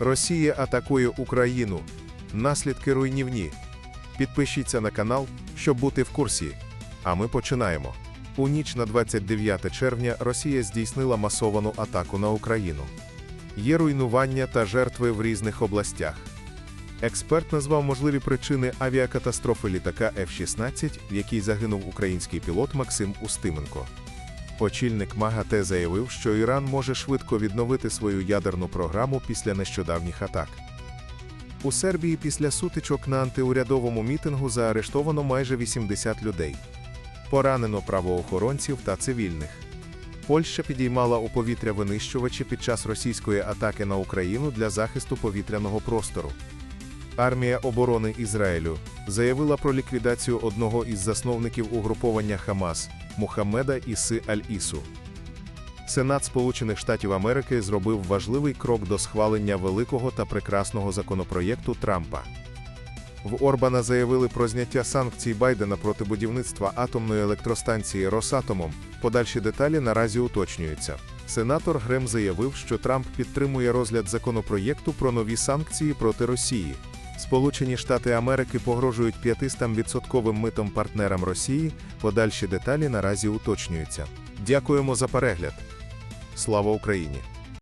Росія атакує Україну. Наслідки руйнівні. Підпишіться на канал, щоб бути в курсі. А ми починаємо. У ніч на 29 червня Росія здійснила масовану атаку на Україну. Є руйнування та жертви в різних областях. Експерт назвав можливі причини авіакатастрофи літака F-16, в якій загинув український пілот Максим Устименко. Очільник МАГАТЕ заявив, що Іран може швидко відновити свою ядерну програму після нещодавніх атак. У Сербії після сутичок на антиурядовому мітингу заарештовано майже 80 людей. Поранено правоохоронців та цивільних. Польща підіймала у повітря винищувачі під час російської атаки на Україну для захисту повітряного простору. Армія оборони Ізраїлю заявила про ліквідацію одного із засновників угруповання Хамас Мухаммеда Іси Аль-Ісу. Сенат Сполучених Штатів Америки зробив важливий крок до схвалення великого та прекрасного законопроєкту Трампа. В Орбана заявили про зняття санкцій Байдена проти будівництва атомної електростанції Росатомом. Подальші деталі наразі уточнюються. Сенатор Грем заявив, що Трамп підтримує розгляд законопроєкту про нові санкції проти Росії. Сполучені Штати Америки погрожують 500% митом партнерам Росії. Подальші деталі наразі уточнюються. Дякуємо за перегляд. Слава Україні!